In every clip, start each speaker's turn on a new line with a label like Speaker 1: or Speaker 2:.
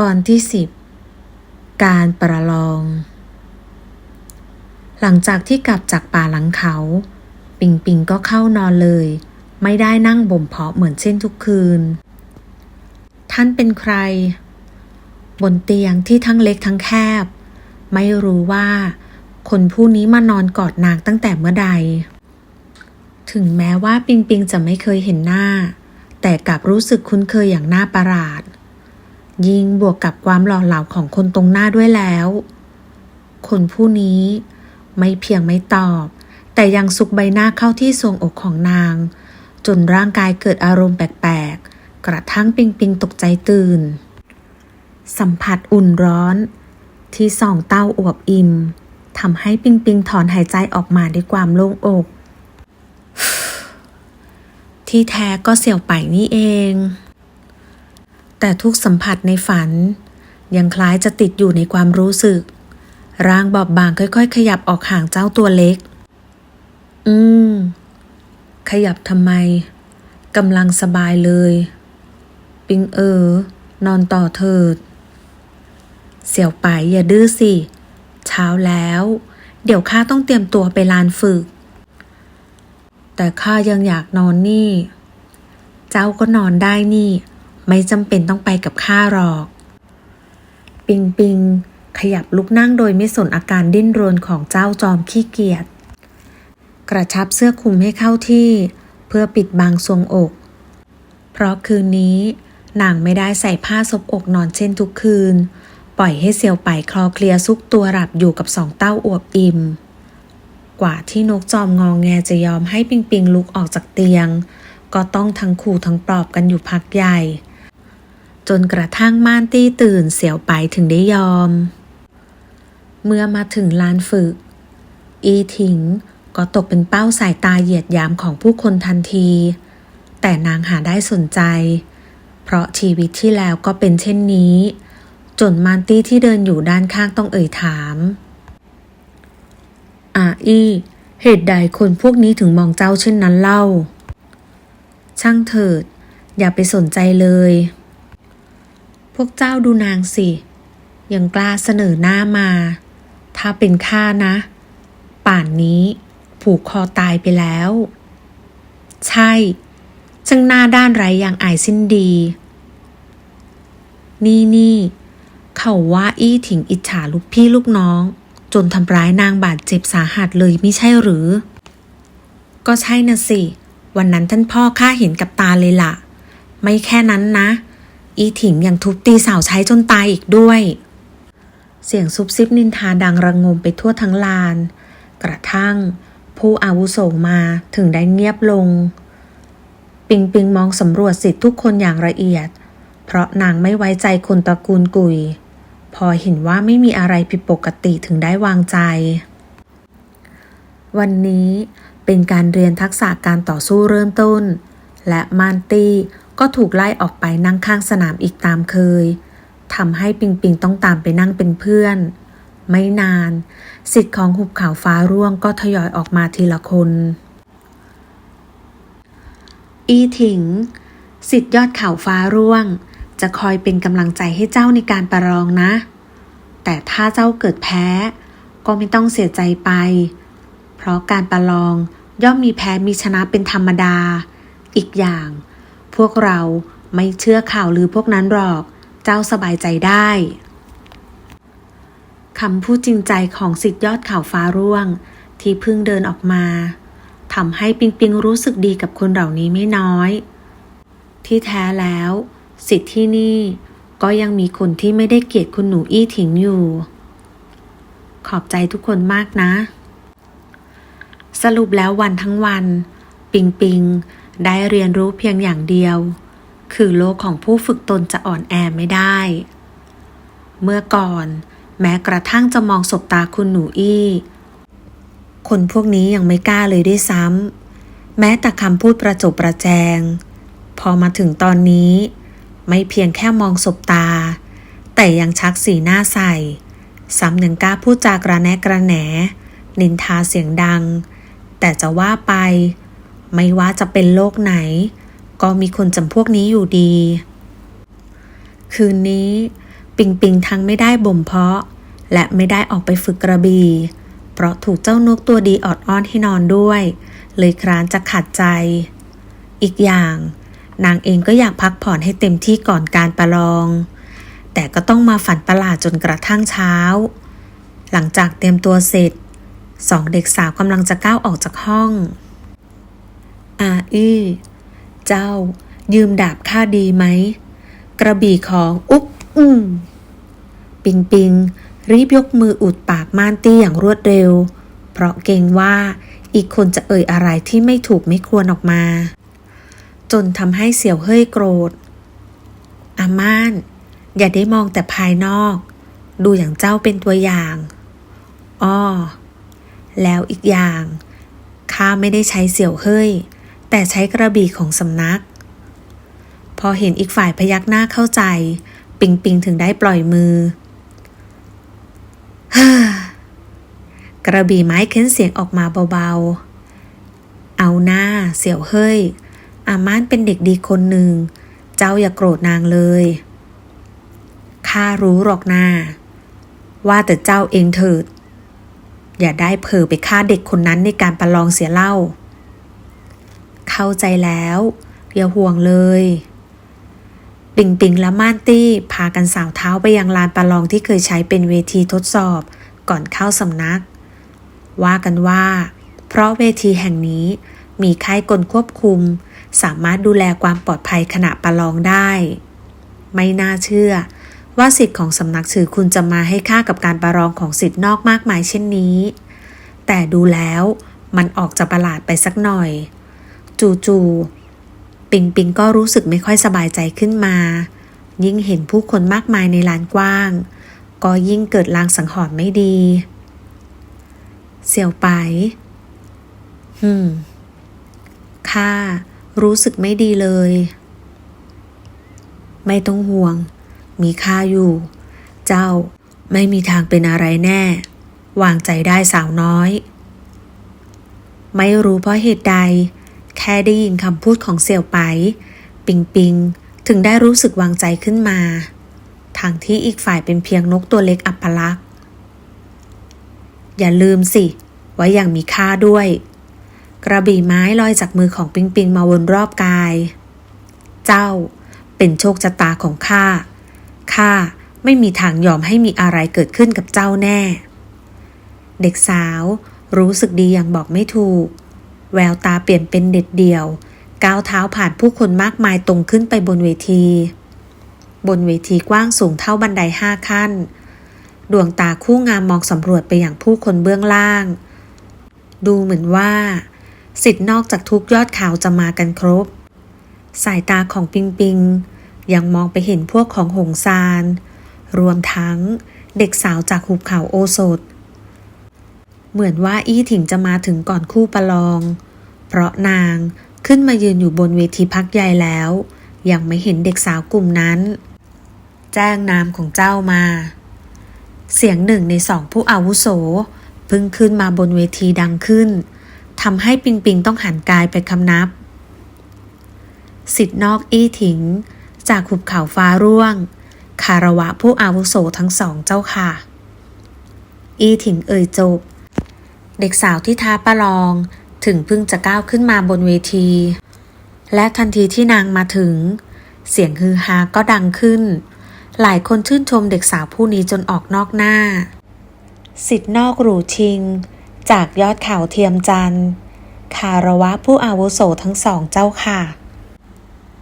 Speaker 1: ตอนที่สิบการประลอง หลังจากที่กลับจากป่าหลังเขา ปิงปิงก็เข้านอนเลย ไม่ได้นั่งบ่มเพาะเหมือนเช่นทุกคืน ท่านเป็นใคร บนเตียงที่ทั้งเล็กทั้งแคบ ไม่รู้ว่า คนผู้นี้มานอนกอดนางตั้งแต่เมื่อใด ถึงแม้ว่าปิงปิงจะไม่เคยเห็นหน้า แต่กลับรู้สึกคุ้นเคยอย่างน่าประหลาด ยิ่งบวกกับความหล่อเหลาของคนตรงหน้าด้วยแล้ว คนผู้นี้ไม่เพียงไม่ตอบ แต่ยังซุกใบหน้าเข้าที่ทรวงอกของนาง จนร่างกายเกิดอารมณ์แปลกๆ กระทั่งปิงปิงตกใจตื่น สัมผัสอุ่นร้อน ที่ส่องเต้าอวบอิ่มทำให้ปิงปิงถอนหายใจออกมาด้วยความโล่งอก ที่แท้ก็เสี่ยวไปนี่เอง แต่ทุกสัมผัสในฝัน ยังคล้ายจะติดอยู่ในความรู้สึก ร่างบอบบางค่อย ๆ ขยับออกห่างเจ้าตัวเล็ก อืม ขยับทำไมกำลังสบายเลย ปิงเออนอนต่อเถิด เสี่ยวไปอย่าดื้อสิ เช้าแล้ว เดี๋ยวข้าต้องเตรียมตัวไปลานฝึก แต่ข้ายังอยากนอนนี่ เจ้าก็นอนได้นี่ ไม่จำเป็นต้องไปกับข้าหรอก ปิงปิง ขยับลุกนั่งโดยไม่สนอาการดิ้นรนของเจ้าจอมขี้เกียจ กระชับเสื้อคลุมให้เข้าที่ เพื่อปิดบังทรวงอก เพราะคืนนี้นางไม่ได้ใส่ผ้าซบอกนอนเช่นทุกคืน ปล่อยให้เซียวไปคลอเคลียซุกตัวหลับอยู่กับสองเต้าอวบอิ่ม กว่าที่นกจอมงองแงจะยอมให้ปิงปิงลุกออกจากเตียง ก็ต้องทั้งขู่ทั้งปลอบกันอยู่พักใหญ่ จนกระทั่งม่านตี้ตื่นเสียวไปถึงได้ยอม เมื่อมาถึงลานฝึก อีถิงก็ตกเป็นเป้าสายตาเหยียดยามของผู้คนทันที แต่นางหาได้สนใจ เพราะชีวิตที่แล้วก็เป็นเช่นนี้ จนมานตี้ที่เดินอยู่ด้านข้างต้องเอ่ยถามอาอีเหตุใดคนพวกนี้ถึงมองเจ้าเช่นนั้นเล่า ช่างเถิด อย่าไปสนใจเลย พวกเจ้าดูนางสิ ยังกล้าเสนอหน้ามา ถ้าเป็นข้านะ ป่านนี้ผูกคอตายไปแล้ว ใช่ช่างหน้าด้านไรอย่างอายสิ้นดี นี่นี่เขาว่าอี้ถิงอิจฉาลูกพี่ลูกน้อง จนทำร้ายนางบาดเจ็บสาหัสเลยไม่ใช่หรือ ก็ใช่นะสิ วันนั้นท่านพ่อข้าเห็นกับตาเลยล่ะ ไม่แค่นั้นนะ อีถิงยังทุบตีสาวใช้จนตายอีกด้วย เสียงซุบซิบนินทาดังระงมไปทั่วทั้งลาน กระทั่ง ผู้อาวุโสมาถึงได้เงียบลง ปิงปิงมองสำรวจสิทธิ์ทุกคนอย่างละเอียด เพราะนางไม่ไว้ใจคนตระกูลกุย พอเห็นว่าไม่มีอะไรผิดปกติถึงได้วางใจ วันนี้เป็นการเรียนทักษะการต่อสู้เริ่มต้น และมานตี้ ก็ถูกไล่ออกไปนั่งข้างสนามอีกตามเคยทำให้ปิงปิงต้องตามไปนั่งเป็นเพื่อน ไม่นานสิทธิ์ของหุบเขาฟ้าร่วงก็ทยอยออกมาทีละคน อีถิง สิทธิ์ยอดเขาฟ้าร่วง จะคอยเป็นกำลังใจให้เจ้าในการประลองนะ แต่ถ้าเจ้าเกิดแพ้ ก็ไม่ต้องเสียใจไป เพราะการประลองย่อมมีแพ้มีชนะเป็นธรรมดา อีกอย่าง พวกเราไม่เชื่อข่าวลือพวกนั้นหรอก เจ้าสบายใจได้คำพูดจริงใจของสิทธิยอดเขาวฟ้าร่วง ที่เพิ่งเดินออกมาทำให้ปิงปิงรู้สึกดีกับคนเหล่านี้ไม่น้อย ที่แท้แล้ว สิทธิ์ที่นี่ก็ยังมีคนที่ไม่ได้เกลียดคุณหนูอี้ถิงอยู่ ขอบใจทุกคนมากนะ สรุปแล้ววันทั้งวัน ปิงปิง ได้เรียนรู้เพียงอย่างเดียว คือโลกของผู้ฝึกตนจะอ่อนแอไม่ได้ เมื่อก่อน แม้กระทั่งจะมองสบตาคุณหนูอี้ คนพวกนี้ยังไม่กล้าเลยด้วยซ้ำแม้แต่คำพูดประจบประแจง พอมาถึงตอนนี้ ไม่เพียงแค่มองสบตา แต่ยังชักสีหน้าใส่ซ้ำยังกล้าพูดจากระแนะกระแหนนินทาเสียงดัง แต่จะว่าไป ไม่ว่าจะเป็นโลกไหน ก็มีคนจำพวกนี้อยู่ดี คืนนี้ ปิงปิงทั้งไม่ได้บ่มเพาะ และไม่ได้ออกไปฝึกกระบี่ เพราะถูกเจ้านกตัวดีออดอ้อนให้นอนด้วย เลยครานจะขัดใจ อีกอย่าง นางเองก็อยากพักผ่อนให้เต็มที่ก่อนการประลอง แต่ก็ต้องมาฝันประหลาดจนกระทั่งเช้า หลังจากเตรียมตัวเสร็จสองเด็กสาวกำลังจะก้าวออกจากห้อง อาอี้เจ้า ยืมดาบข้าดีไหม กระบี่ของอุ๊บอืมปิงปิง รีบยกมืออุดปากม่านตี้อย่างรวดเร็ว เพราะเกรงว่าอีกคนจะเอ่ยอะไรที่ไม่ถูกไม่ควรออกมา จนทำให้เสี่ยวเฮ้ยโกรธ อาม่าน อย่าได้มองแต่ภายนอก ดูอย่างเจ้าเป็นตัวอย่างอ้อแล้วอีกอย่างข้าไม่ได้ใช้เสี่ยวเฮ้ย แต่ใช้กระบี่ของสำนัก พอเห็นอีกฝ่ายพยักหน้าเข้าใจ ปิงปิงถึงได้ปล่อยมือฮ่ากระบี่ไม้เค้นเสียงออกมาเบาๆ เอาหน้า เสี่ยวเฮ้ย อามานเป็นเด็กดีคนหนึ่ง เจ้าอย่าโกรธนางเลยข้ารู้หรอกนา ว่าแต่เจ้าเองเถิด อย่าได้เผลอไปฆ่าเด็กคนนั้นในการประลองเสียเล่า เข้าใจแล้วอย่าห่วงเลย ปิงปิงและม่านตี้พากันสาวเท้าไปยังลานประลองที่เคยใช้เป็นเวทีทดสอบก่อนเข้าสำนัก ว่ากันว่า เพราะเวทีแห่งนี้มีค่ายกลควบคุม สามารถดูแลความปลอดภัยขณะประลองได้ ไม่น่าเชื่อ ว่าสิทธิ์ของสำนักสื่อคุณจะมาให้ค่ากับการประลองของสิทธิ์นอกมากมายเช่นนี้ แต่ดูแล้วมันออกจะประหลาดไปสักหน่อย จู่ๆปิงปิงก็รู้สึกไม่ค่อยสบายใจขึ้นมา ยิ่งเห็นผู้คนมากมายในลานกว้าง ก็ยิ่งเกิดลางสังหรณ์ไม่ดี เสี่ยวไปฮึมข้ารู้สึกไม่ดีเลย ไม่ต้องห่วง มีข้าอยู่ เจ้าไม่มีทางเป็นอะไรแน่ วางใจได้สาวน้อย ไม่รู้เพราะเหตุใด แค่ได้ยินคำพูดของเสี่ยวไป ปิงปิง ถึงได้รู้สึกวางใจขึ้นมา ทางที่อีกฝ่ายเป็นเพียงนกตัวเล็กอัปลักษณ์อย่าลืมสิ ว่ายังมีค่าด้วย กระบี่ไม้ลอยจากมือของปิงปิงมาวนรอบกาย เจ้าเป็นโชคชะตาของข้า ข้าไม่มีทางยอมให้มีอะไรเกิดขึ้นกับเจ้าแน่ เด็กสาวรู้สึกดีอย่างบอกไม่ถูก แววตาเปลี่ยนเป็นเด็ดเดี่ยว ก้าวเท้าผ่านผู้คนมากมายตรงขึ้นไปบนเวที บนเวทีกว้างสูงเท่าบันไดห้าขั้น ดวงตาคู่งามมองสำรวจไปอย่างผู้คนเบื้องล่าง ดูเหมือนว่า สิทธิ์นอกจากทุกยอดเขาวจะมากันครบ สายตาของปิงปิงยังมองไปเห็นพวกของหงซาน รวมทั้งเด็กสาวจากหุบเขาโอสถ เหมือนว่าอี้ถิงจะมาถึงก่อนคู่ประลอง เพราะนางขึ้นมายืนอยู่บนเวทีพักใหญ่แล้ว ยังไม่เห็นเด็กสาวกลุ่มนั้น แจ้งนามของเจ้ามา เสียงหนึ่งในสองผู้อาวุโสพิ่งขึ้นมาบนเวทีดังขึ้นทำให้ปิงปิงต้องหันกายไปคำนับ สิทธินอกอี้ถิง จากหุบเขาฟ้าร่วง คารวะผู้อาวุโสทั้งสองเจ้าค่ะ อี้ถิงเอ่ยจบ เด็กสาวที่ท้าประลอง ถึงเพิ่งจะก้าวขึ้นมาบนเวที และทันทีที่นางมาถึง เสียงฮือฮาก็ดังขึ้น หลายคนชื่นชมเด็กสาวผู้นี้จนออกนอกหน้า สิทธิ์นอกหรูชิง จากยอดเขาเทียมจันทร์คารวะผู้อาวุโสทั้งสองเจ้าค่ะ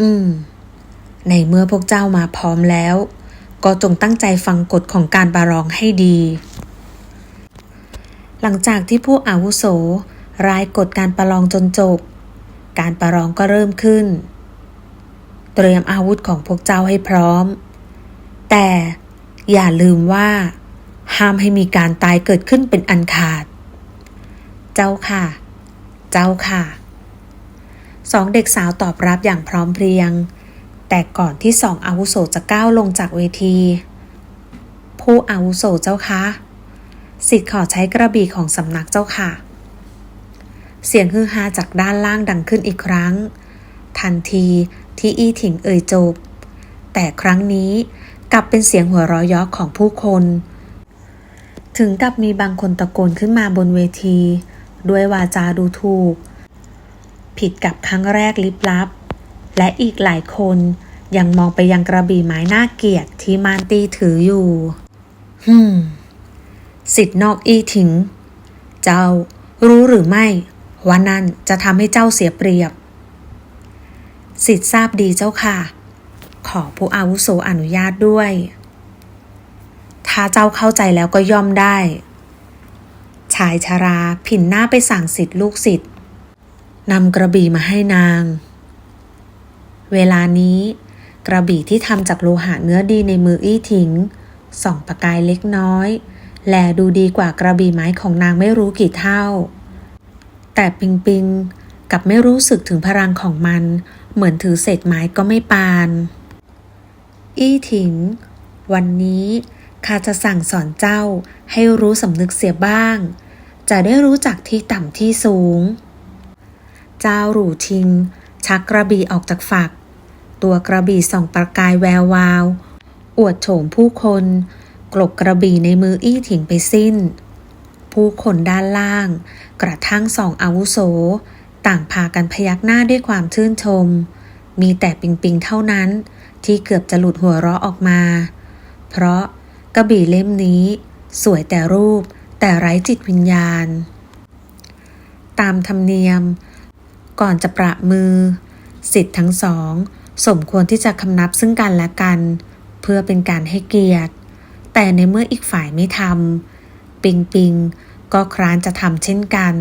Speaker 1: อืม ในเมื่อพวกเจ้ามาพร้อมแล้ว ก็จงตั้งใจฟังกฎของการปรองให้ดี หลังจากที่ผู้อาวุโส รายกฎการประลองจนจบ การประลองก็เริ่มขึ้น เตรียมอาวุธของพวกเจ้าให้พร้อม แต่อย่าลืมว่า ห้ามให้มีการตายเกิดขึ้นเป็นอันขาด เจ้าค่ะ เจ้าค่ะ สองเด็กสาวตอบรับอย่างพร้อมเพรียง แต่ก่อนที่สองอาวุโสจะก้าวลงจากเวที ผู้อาวุโสเจ้าคะสิทธิ์ขอใช้กระบี่ของสำนักเจ้าค่ะ เสียงฮือฮาจากด้านล่างดังขึ้นอีกครั้ง ทันทีที่อี้ถิงเอ่ยจบ แต่ครั้งนี้กลับเป็นเสียงหัวเราะยาะของผู้คน ถึงกับมีบางคนตะโกนขึ้นมาบนเวที ด้วยวาจาดูถูก ผิดกับครั้งแรกลิบลับ และอีกหลายคนยังมองไปยังกระบี่ไม้หน้าเกียรติที่มานตีถืออยู่ฮึมสิทธิ์นอกอีถิง เจ้ารู้หรือไม่ ว่านั่นจะทำให้เจ้าเสียเปรียบ สิทธิ์ทราบดีเจ้าค่ะ ขอผู้อาวุโสอนุญาตด้วย ถ้าเจ้าเข้าใจแล้วก็ย่อมได้ ชายชาราผินหน้าไปสั่งสิทธิ์ลูกศิษย์นำกระบี่มาให้นาง เวลานี้กระบี่ที่ทำจากโลหะเนื้อดีในมืออี้ถิงส่องประกายเล็กน้อย แลดูดีกว่ากระบี่ไม้ของนางไม่รู้กี่เท่า แต่ปิงปิงกับไม่รู้สึกถึงพลังของมัน เหมือนถือเศษไม้ก็ไม่ปาน อี้ถิง วันนี้ข้าจะสั่งสอนเจ้าให้รู้สำนึกเสียบ้าง จะได้รู้จักที่ต่ำที่สูง เจ้าหลู่ชิง ชักกระบี่ออกจากฝัก ตัวกระบี่ส่องประกายแวววาว อวดโฉมผู้คน กลบกระบี่ในมืออี้ถิงไปสิ้น ผู้คนด้านล่าง กระทั่งสองอาวุโส ต่างพากันพยักหน้าด้วยความชื่นชม มีแต่ปิงปิงเท่านั้น ที่เกือบจะหลุดหัวเราะออกมา เพราะกระบี่เล่มนี้ สวยแต่รูปแต่ไร้จิตวิญญาณ ตามธรรมเนียม ก่อนจะประมือ สิทธิ์ทั้งสอง สมควรที่จะคำนับซึ่งกันและกัน เพื่อเป็นการให้เกียรติ แต่ในเมื่ออีกฝ่ายไม่ทำปิงปิง ก็คร้านจะทำเช่นกัน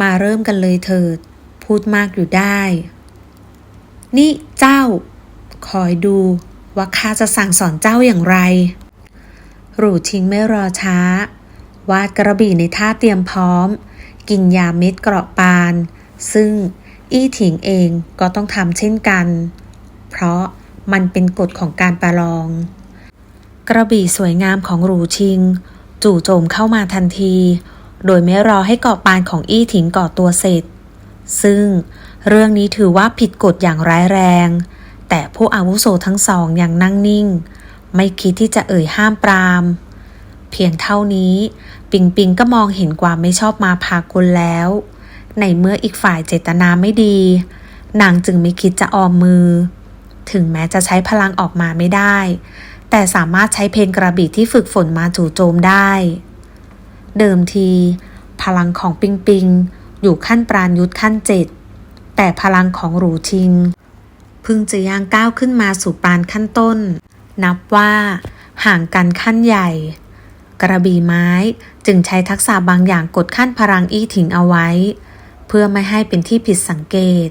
Speaker 1: มาเริ่มกันเลยเถิด พูดมากอยู่ได้ นี่เจ้า คอยดูว่าข้าจะสั่งสอนเจ้าอย่างไรหรูชิงไม่รอช้า วาดกระบี่ในท่าเตรียมพร้อม กินยาเม็ดเกราะปาน ซึ่งอี้ถิงเองก็ต้องทำเช่นกัน เพราะมันเป็นกฎของการประลอง กระบี่สวยงามของหรูชิง จู่โจมเข้ามาทันที โดยไม่รอให้เกาะปานของอี้ถิงก่อตัวเสร็จ ซึ่งเรื่องนี้ถือว่าผิดกฎอย่างร้ายแรง แต่ผู้อาวุโสทั้งสองอยังนั่งนิ่ง ไม่คิดที่จะเอ่ยห้ามปราม เพียงเท่านี้ ปิงปิงก็มองเห็นความไม่ชอบมาพากลแล้ว ในเมื่ออีกฝ่ายเจตนาไม่ดี นางจึงไม่คิดจะออมมือ ถึงแม้จะใช้พลังออกมาไม่ได้ แต่สามารถใช้เพลงกระบี่ที่ฝึกฝนมาจู่โจมได้ เดิมที พลังของปิงปิง อยู่ขั้นปราณยุทธขั้นเจ็ดแต่พลังของหรูชิงเพิ่งจะย่างก้าวขึ้นมาสู่ปรานขั้นต้น นับว่าห่างกันขั้นใหญ่ กระบี่ไม้จึงใช้ทักษะบางอย่างกดขั้นพลังอี้ถิงเอาไว้ เพื่อไม่ให้เป็นที่ผิดสังเกต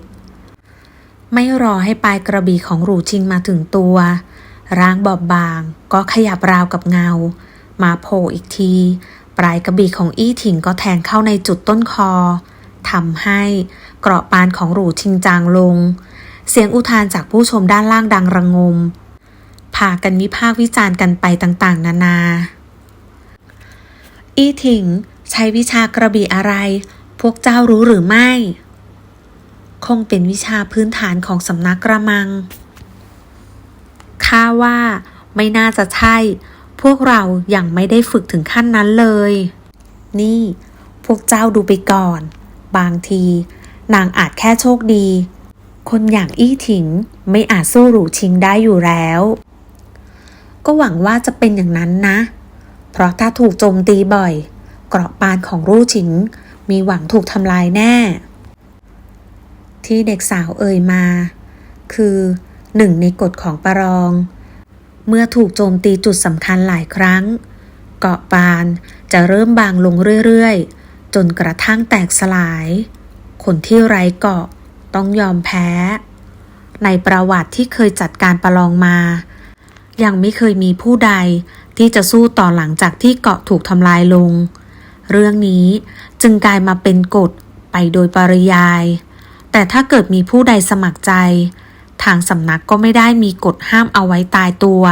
Speaker 1: ไม่รอให้ปลายกระบี่ของหรูชิงมาถึงตัว ร่างบอบบาง ก็ขยับราวกับเงา มาโผล่อีกที ปลายกระบี่ของอี้ถิงก็แทงเข้าในจุดต้นคอทำให้เกราะปานของหรูชิงจางลง เสียงอุทานจากผู้ชมด้านล่างดังระงมพากันวิพากวิจารณ์กันไปต่างๆ นานา อี้ถิงใช้วิชากระบี่อะไร พวกเจ้ารู้หรือไม่ คงเป็นวิชาพื้นฐานของสำนักกระมัง ข้าว่า ไม่น่าจะใช่ พวกเรายัางไม่ได้ฝึกถึงขั้นนั้นเลย นี่ พวกเจ้าดูไปก่อน บางที นางอาจแค่โชคดี คนอย่างอี้ถิงไม่อาจสู้หรูชิงได้อยู่แล้ว ก็หวังว่าจะเป็นอย่างนั้นนะ เพราะถ้าถูกโจมตีบ่อย เกราะปานของรู่ชิง มีหวังถูกทำลายแน่ ที่เด็กสาวเอ่ยมา คือ หนึ่งในกฎของประลอง เมื่อถูกโจมตีจุดสำคัญหลายครั้ง เกาะปานจะเริ่มบางลงเรื่อยๆ จนกระทั่งแตกสลาย คนที่ไร้เกาะต้องยอมแพ้ ในประวัติที่เคยจัดการประลองมา ยังไม่เคยมีผู้ใดที่จะสู้ต่อหลังจากที่เกาะถูกทำลายลง เรื่องนี้จึงกลายมาเป็นกฎไปโดยปริยาย แต่ถ้าเกิดมีผู้ใดสมัครใจ ทางสำนักก็ไม่ได้มีกฎห้ามเอาไว้ตายตัว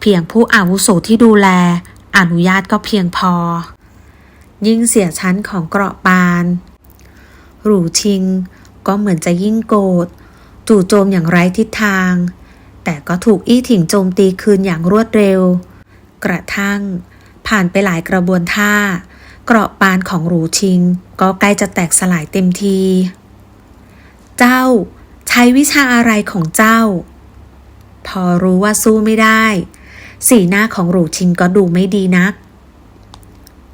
Speaker 1: เพียงผู้อาวุโสที่ดูแล อนุญาตก็เพียงพอ ยิ่งเสียชั้นของเกราะปาน หรูชิง ก็เหมือนจะยิ่งโกรธจู่โจมอย่างไร้ทิศทาง แต่ก็ถูกอี้ถิงโจมตีคืนอย่างรวดเร็ว กระทั่ง ผ่านไปหลายกระบวนท่า เกราะปานของหรูชิง ก็ใกล้จะแตกสลายเต็มที เจ้า ใช้วิชาอะไรของเจ้า พอรู้ว่าสู้ไม่ได้ สีหน้าของหรูชิงก็ดูไม่ดีนัก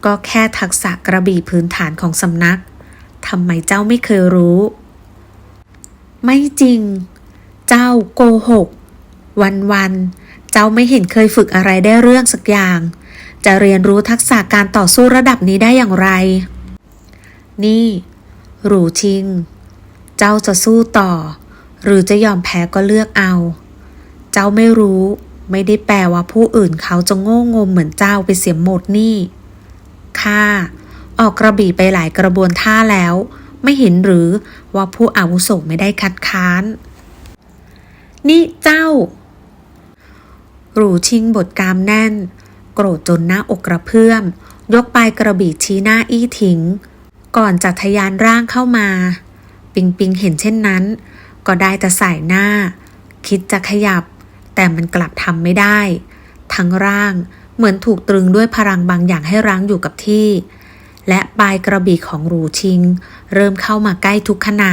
Speaker 1: ก็แค่ทักษะกระบี่พื้นฐานของสำนักทำไมเจ้าไม่เคยรู้ ไม่จริง เจ้าโกหก วันวันเจ้าไม่เห็นเคยฝึกอะไรได้เรื่องสักอย่าง จะเรียนรู้ทักษะการต่อสู้ระดับนี้ได้อย่างไร นี่ หรูชิง เจ้าจะสู้ต่อ หรือจะยอมแพ้ก็เลือกเอา เจ้าไม่รู้ ไม่ได้แปลว่าผู้อื่นเขาจะโง่งมเหมือนเจ้าไปเสียหมดนี่ข้าออกกระบี่ไปหลายกระบวนท่าแล้ว ไม่เห็นหรือว่าผู้อาวุโสไม่ได้คัดค้าน นี่เจ้าหรูชิงบทกามแน่น โกรธจนหน้าอกกระเพื่อม ยกปลายกระบี่ชี้หน้าอี้ถิง ก่อนจะทะยานร่างเข้ามา ปิงปิงเห็นเช่นนั้น ก็ได้แต่สายหน้า คิดจะขยับ แต่มันกลับทำไม่ได้ ทั้งร่างเหมือนถูกตรึงด้วยพลังบางอย่างให้รั้งอยู่กับที่ และปลายกระบี่ของหรูชิง เริ่มเข้ามาใกล้ทุกขณะ